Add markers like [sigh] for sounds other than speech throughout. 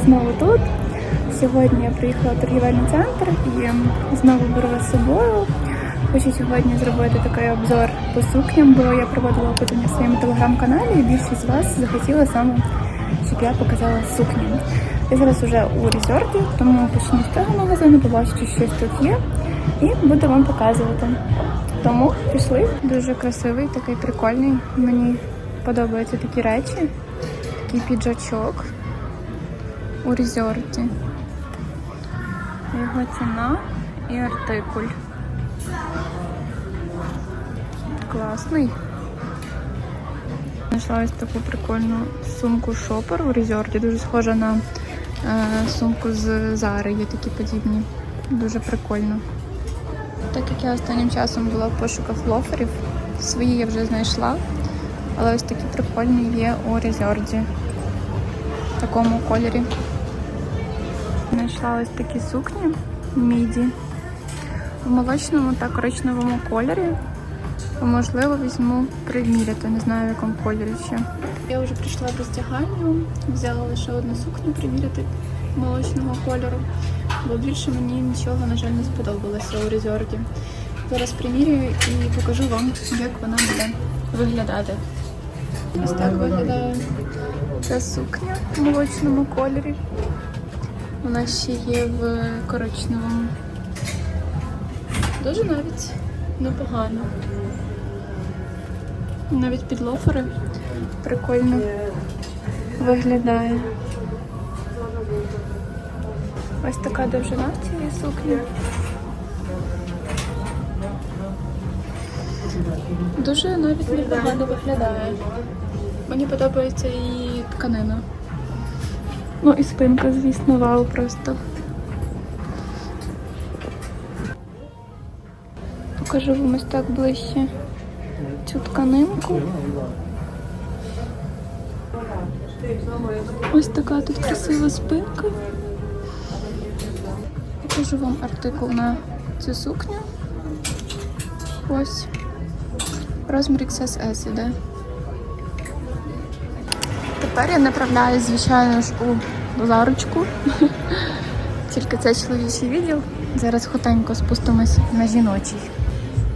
знову тут. Сьогодні я приїхала в торгівельний центр і знову беру з собою. Хочу сьогодні зробити такий обзор по сукням, бо я проводила опитування в своєму телеграм-каналі і більшість з вас захотіла саме, щоб я показала сукні. Я зараз вже у резорті, тому почну з того магазину, побачу, чи щось тут є, і буду вам показувати. Тому пішли. Дуже красивий, такий прикольний. Мені подобаються такі речі. Такий піджачок у резорті. Його ціна і артикуль. Класний. Знайшла ось таку прикольну сумку шопер у резорті. Дуже схожа на е, сумку з Зари, є такі подібні. Дуже прикольно. Так як я останнім часом була в пошуках лоферів, свої я вже знайшла, але ось такі прикольні є у резорді в такому кольорі. Знайшла ось такі сукні міді в молочному та коричневому кольорі. Можливо, візьму приміряти, не знаю в якому кольорі ще. Я вже прийшла до стягальню, взяла лише одну сукню приміряти молочного кольору, бо більше мені нічого, на жаль, не сподобалося у резорті. Зараз примірюю і покажу вам, як вона буде виглядати. Ось так виглядає ця сукня в молочному кольорі. Вона ще є в коричневому. Дуже навіть непогано. Навіть під лофери прикольно виглядає. Ось така довжина в цієї сукні. Дуже навіть непогано виглядає. Мені подобається і тканина. Ну і спинка, звісно, вау просто. Покажу вам ось так ближче цю тканинку. Ось така тут красива спинка. Покажу вам артикул на цю сукню. Ось. Розмір XSS іде. Тепер я направляюсь, звичайно ж, у ларочку. [laughs] Тільки це чоловічий відділ. Зараз хотенько спустимось на жіночий.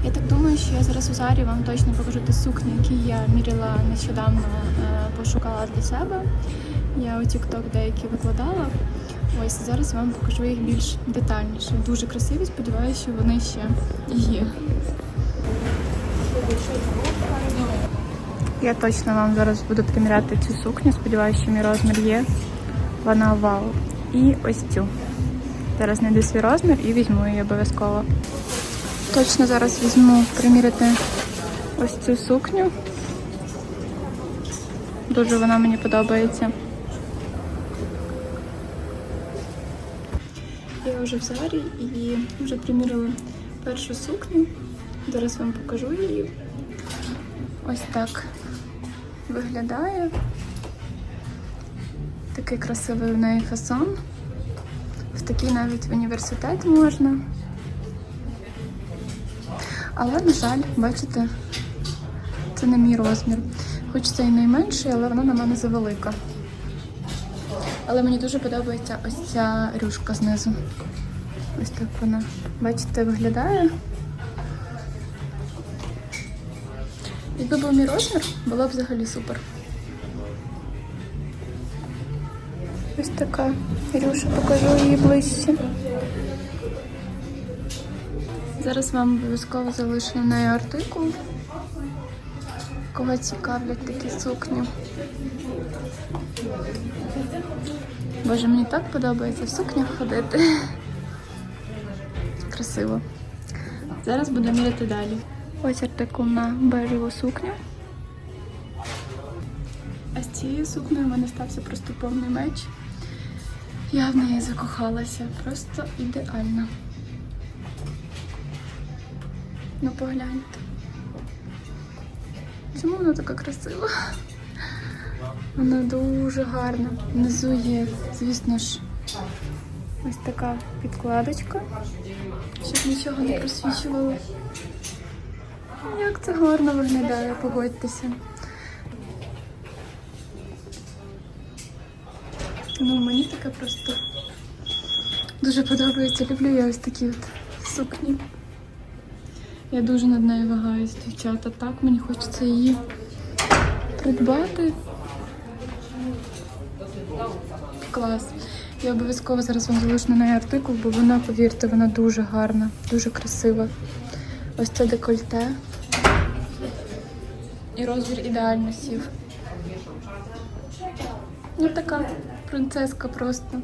Я так думаю, що я зараз у зарі вам точно покажу ті сукні, які я міряла нещодавно, е, пошукала для себе. Я у TikTok деякі викладала. Ось зараз вам покажу їх більш детальніше. Дуже красиві, сподіваюся, що вони ще є. Я точно вам зараз буду приміряти цю сукню. Сподіваюся, що мій розмір є. Вона вау. І ось цю. Зараз знайду свій розмір і візьму її обов'язково. Точно зараз візьму приміряти ось цю сукню. Дуже вона мені подобається. Я вже в зарі і вже приміряла першу сукню. Зараз вам покажу її. Ось так виглядає. Такий красивий в неї фасон. В такий навіть в університет можна. Але, на жаль, бачите, це не мій розмір. Хоч це і найменший, але вона на мене завелика. Але мені дуже подобається ось ця рюшка знизу. Ось так вона, бачите, виглядає. Якби був мій розмір, було б взагалі супер. Ось така Рюша, покажу її ближче. Зараз вам обов'язково залишу на неї артикул. Кого цікавлять такі сукні. Боже, мені так подобається в сукнях ходити. Красиво. Зараз буду міряти далі. Ось артикул на бежеву сукню. А з цією сукнею в мене стався просто повний меч. Я в неї закохалася. Просто ідеально. Ну погляньте. Чому вона така красива? Вона дуже гарна. Внизу є, звісно ж, ось така підкладочка, щоб нічого не просвічувало. Як це гарно виглядає, погодьтеся. Ну, мені таке просто дуже подобається. Люблю я ось такі от сукні. Я дуже над нею вагаюсь, дівчата. Так, мені хочеться її придбати. Клас. Я обов'язково зараз вам залишу на неї артикул, бо вона, повірте, вона дуже гарна, дуже красива. Ось це декольте. І розмір ідеально сів. Ну, така принцеска просто.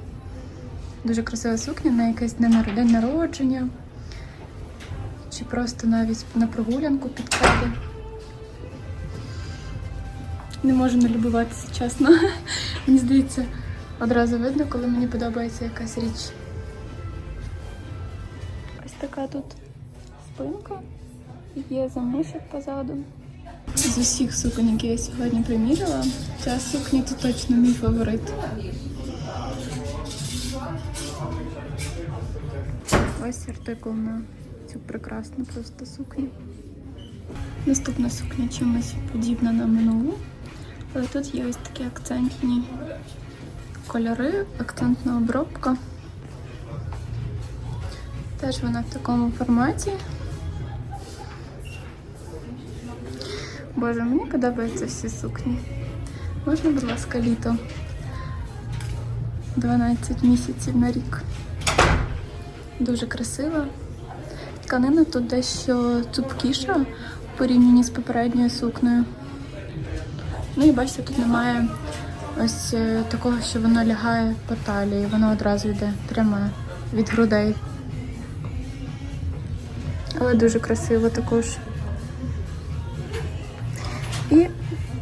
Дуже красива сукня на якийсь день нар- день народження. Чи просто навіть на прогулянку підклади. Не можу не любуватися, чесно. [laughs] Мені здається, одразу видно, коли мені подобається якась річ. Ось така тут спинка. Є замишок позаду. З усіх суконь, які я сьогодні приміряла, ця сукня то точно мій фаворит. Ось артикул на цю прекрасну просто сукню. Наступна сукня чимось подібна на минулу, але тут є ось такі акцентні кольори, акцентна обробка. Теж вона в такому форматі. Боже, мені подобаються всі сукні. Можна, будь ласка, літо? 12 місяців на рік. Дуже красива. Тканина тут дещо цупкіша в порівнянні з попередньою сукнею. Ну і бачите, тут немає ось е, такого, що воно лягає по талії, воно одразу йде пряме від грудей. Але дуже красиво також.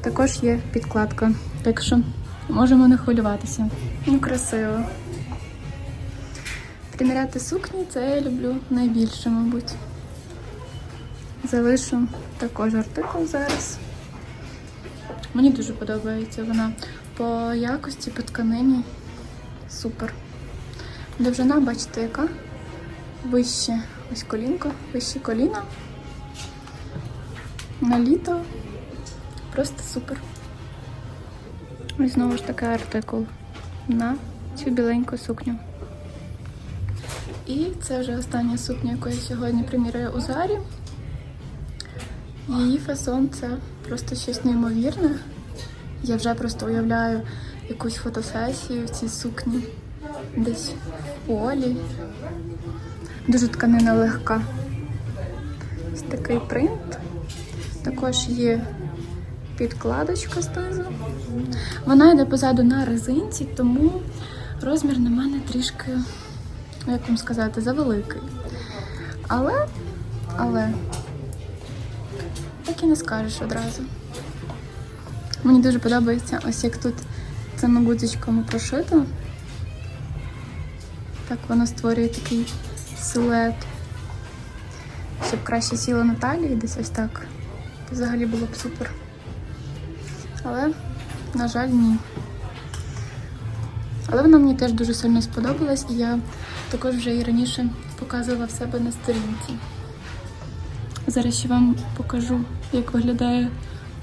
Також є підкладка, так що можемо не хвилюватися. Ну, красиво. Приміряти сукні це я люблю найбільше, мабуть. Залишу також артикул зараз. Мені дуже подобається вона по якості, по тканині. Супер. Довжина, бачите, яка? Вище ось колінко, вище коліна. На літо Просто супер. І знову ж таки артикул на цю біленьку сукню. І це вже остання сукня, яку я сьогодні приміряю у Зарі. Її фасон це просто щось неймовірне. Я вже просто уявляю якусь фотосесію в цій сукні. Десь в полі. Дуже тканина легка. Ось такий принт. Також є підкладочка знизу. Вона йде позаду на резинці, тому розмір на мене трішки, як вам сказати, завеликий. Але, але, так і не скажеш одразу. Мені дуже подобається, ось як тут цими гудзичками прошито. Так воно створює такий силует, щоб краще сіло на талії, десь ось так. Взагалі було б супер. Але, на жаль, ні. Але вона мені теж дуже сильно сподобалась, і я також вже і раніше показувала в себе на сторінці. Зараз ще вам покажу, як виглядає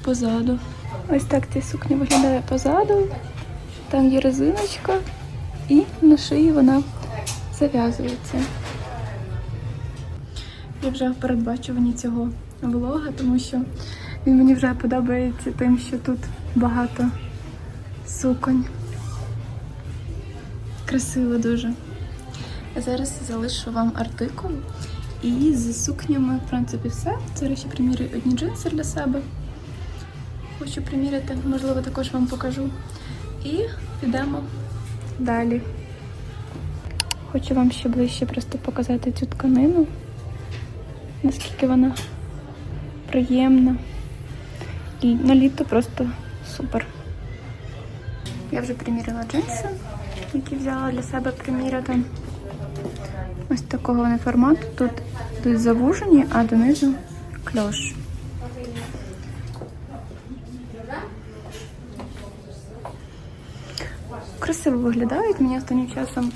позаду. Ось так ця сукня виглядає позаду. Там є резиночка, і на шиї вона зав'язується. Я вже в передбачуванні цього влога, тому що він мені вже подобається тим, що тут багато суконь. Красиво дуже. А зараз залишу вам артикул. І з сукнями, в принципі, все. Зараз ще примірюю одні джинси для себе. Хочу приміряти, можливо, також вам покажу. І підемо далі. Хочу вам ще ближче просто показати цю тканину, наскільки вона приємна. І на літо просто супер. Я вже приміряла джинси, які взяла для себе приміряти. Ось такого вони формату. Тут, тут завужені, а донизу кльош. Красиво виглядають. Мені останнім часом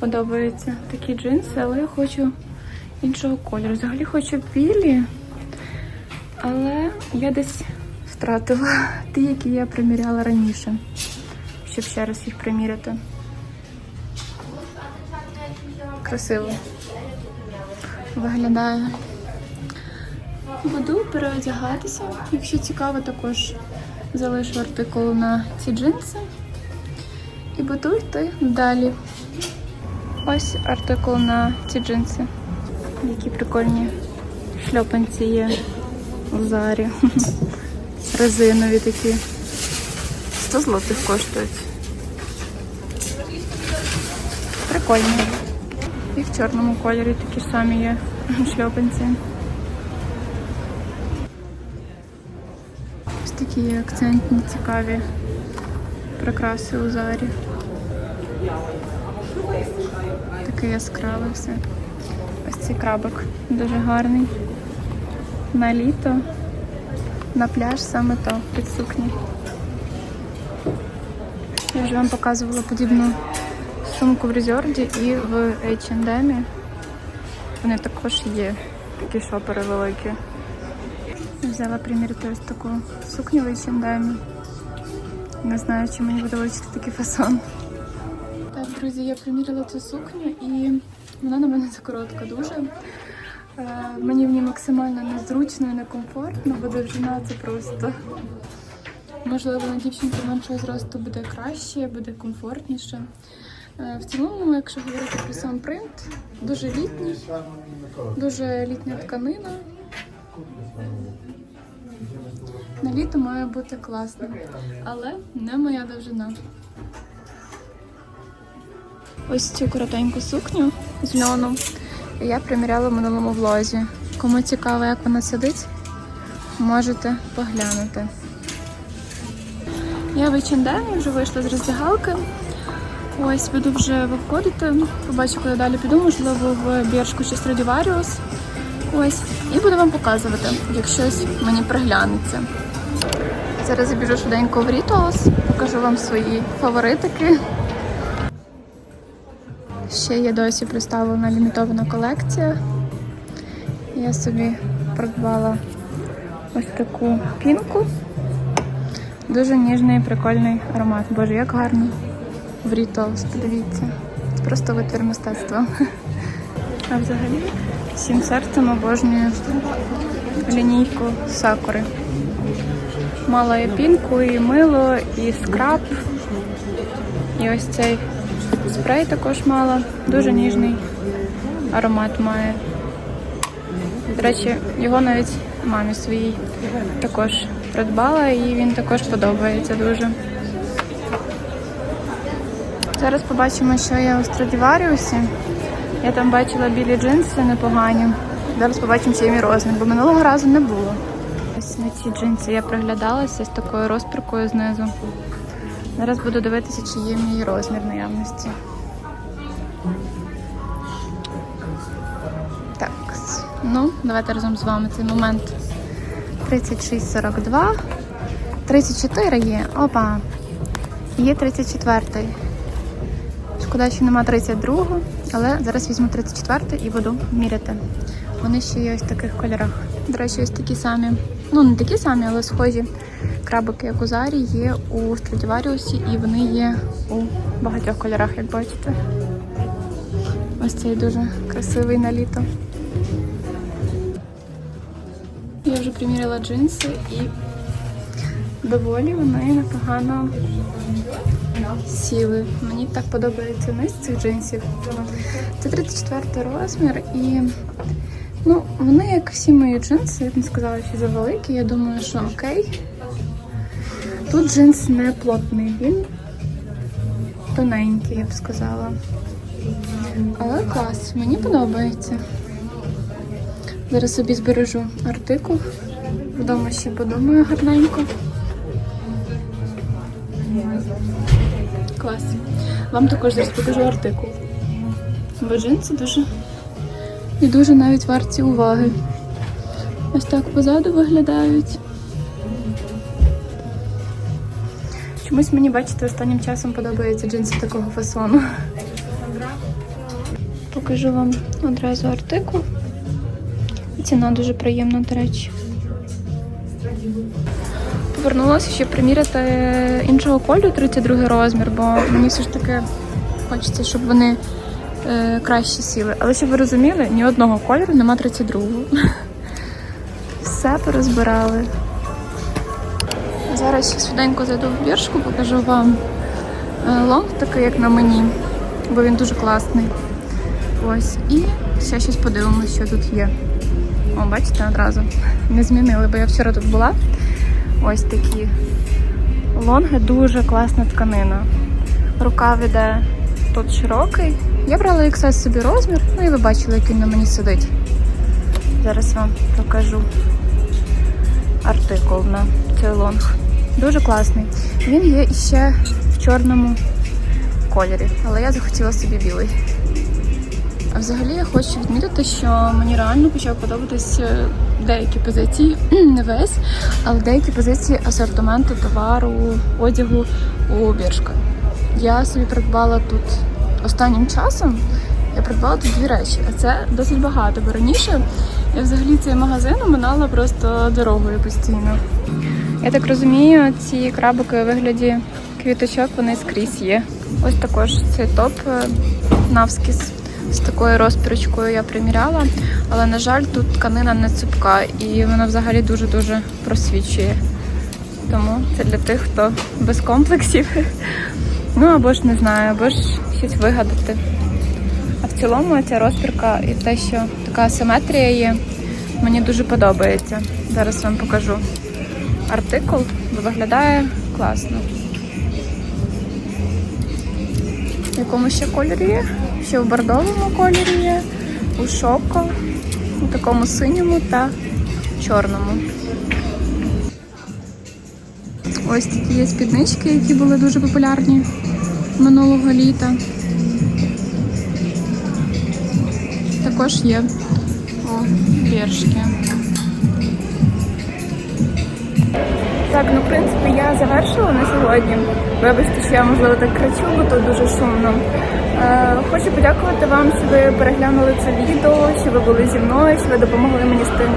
подобаються такі джинси, але я хочу іншого кольору. Взагалі хочу білі, але я десь втратила [laughs] ті, які я приміряла раніше. щоб ще раз їх приміряти. Красиво виглядає. Буду переодягатися. Якщо цікаво, також залишу артикул на ці джинси. І буду йти далі. Ось артикул на ці джинси. Які прикольні шльопанці є у зарі. [laughs] Резинові такі. 100 злотих коштують. Прикольні. І в чорному кольорі такі самі є шльопанці. Ось такі є акцентні, цікаві прикраси у зарі. Такий яскравий все. Ось цей крабик дуже гарний. На літо, на пляж саме то під сукні. Я вже вам показувала подібну сумку в Резорді і в H&M. Вони також є, такі шопери великі. Взяла приміряти ось таку сукню в H&M. Не знаю, чи мені буде такий фасон. Так, друзі, я приміряла цю сукню і вона на мене закоротка дуже. Е, мені в ній максимально незручно і некомфортно, бо довжина це просто. Можливо, на дівчинку меншого зросту буде краще, буде комфортніше. Е, В цілому, якщо говорити про сам принт, дуже літній, дуже літня тканина. На літо має бути класно, але не моя довжина. Ось цю коротеньку сукню з льону я приміряла в минулому влозі. Кому цікаво, як вона сидить, можете поглянути. Я в вже вийшла з роздягалки. Ось буду вже виходити. Побачу, куди далі піду, можливо, в Біршку чи Страдіваріус. Ось. І буду вам показувати, як щось мені приглянеться. Зараз я біжу швиденько в Рітоус, покажу вам свої фаворитики. Ще є досі представлена лімітована колекція. Я собі придбала ось таку пінку. Дуже ніжний прикольний аромат. Боже, як гарно. В Рітоус, подивіться. Це просто витвір мистецтва. А взагалі, всім серцем обожнюю лінійку сакури. Мала і пінку, і мило, і скраб. І ось цей спрей також мала. Дуже ніжний аромат має. До речі, його навіть мамі своїй також придбала і він також подобається дуже. Зараз побачимо, що є у Страдіваріусі. Я там бачила білі джинси непогані. Зараз побачимо, чи є мій бо минулого разу не було. Ось на ці джинси я приглядалася з такою розпіркою знизу. Зараз буду дивитися, чи є мій розмір наявності. Так, ну, давайте разом з вами цей момент. 36,42. 34 є. Опа. Є 34. Шкода, що нема 32, але зараз візьму 34 і буду міряти. Вони ще є ось в таких кольорах. До речі, ось такі самі, ну не такі самі, але схожі крабики, як у є у Страдіваріусі і вони є у багатьох кольорах, як бачите. Ось цей дуже красивий на літо. Я вже приміряла джинси і доволі вони непогано сіли. Мені так подобається низ цих джинсів. Це 34 розмір і ну, вони, як всі мої джинси, я б не сказала, що завеликі. Я думаю, що окей. Тут джинс не плотний, він тоненький, я б сказала. Але клас, мені подобається. Зараз собі збережу артикул. Вдома ще подумаю гарненько. Клас. Вам також зараз покажу артикул. Бо джинси дуже і дуже навіть варті уваги. Ось так позаду виглядають. Чомусь мені, бачите, останнім часом подобаються джинси такого фасону. Покажу вам одразу артикул. Ціна дуже приємна, до речі. повернулася, щоб приміряти іншого кольору 32 розмір, бо мені все ж таки хочеться, щоб вони е, краще сіли. Але щоб ви розуміли, ні одного кольору нема 32-го. [laughs] Все порозбирали. Зараз швиденько зайду в біршку, покажу вам е, лонг такий, як на мені, бо він дуже класний. Ось. І ще щось подивимося, що тут є. О, бачите, одразу [laughs] не змінили, бо я вчора тут була. Ось такі лонги, дуже класна тканина. Рукав іде тут широкий. Я брала XS собі розмір, ну і ви бачили, як він на мені сидить. Зараз вам покажу артикул на цей лонг. Дуже класний. Він є іще в чорному кольорі, але я захотіла собі білий. А взагалі я хочу відмітити, що мені реально почав подобатись е, деякі позиції, [clears throat] не весь, але деякі позиції асортименту товару, одягу у біршка. Я собі придбала тут останнім часом. Я придбала тут дві речі, а це досить багато, бо раніше я взагалі цей магазин оминала просто дорогою постійно. Я так розумію, ці крабики у вигляді квіточок вони скрізь є. Ось також цей топ е, навскіз з такою розпірочкою я приміряла, але на жаль, тут тканина не цупка і вона взагалі дуже-дуже просвічує. Тому це для тих, хто без комплексів. [laughs] Ну або ж не знаю, або ж щось вигадати. А в цілому ця розпірка і те, що така асиметрія є, мені дуже подобається. Зараз вам покажу артикул, бо виглядає класно. В якому ще кольорі є? Ще в бордовому кольорі є, у шоко, у такому синьому та чорному. Ось такі є спіднички, які були дуже популярні минулого літа. Також є о, біршки. Так, ну в принципі я завершила на сьогодні. Вибачте, що я можливо так кричу, бо тут дуже шумно. Е, хочу подякувати вам, що ви переглянули це відео, що ви були зі мною, що ви допомогли мені з тим,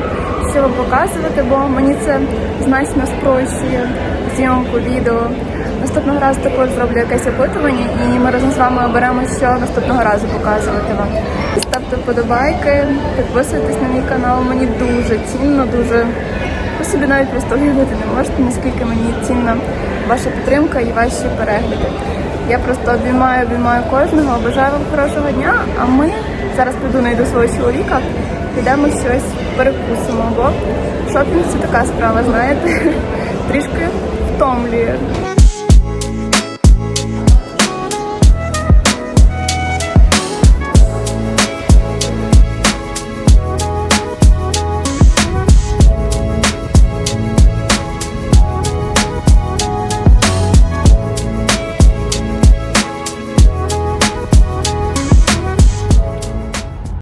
що ви показувати, бо мені це значно спрощує зйомку відео. Наступного разу також зроблю якесь опитування, і ми разом з вами оберемо, що наступного разу показувати вам. Ставте вподобайки, підписуйтесь на мій канал. Мені дуже цінно, дуже собі навіть просто уявити не можете, наскільки мені цінна ваша підтримка і ваші перегляди. Я просто обіймаю, обіймаю кожного, бажаю вам хорошого дня, а ми зараз піду найду свого чоловіка, підемо щось перекусимо, бо шопінг це така справа, знаєте, [laughs] трішки втомлює.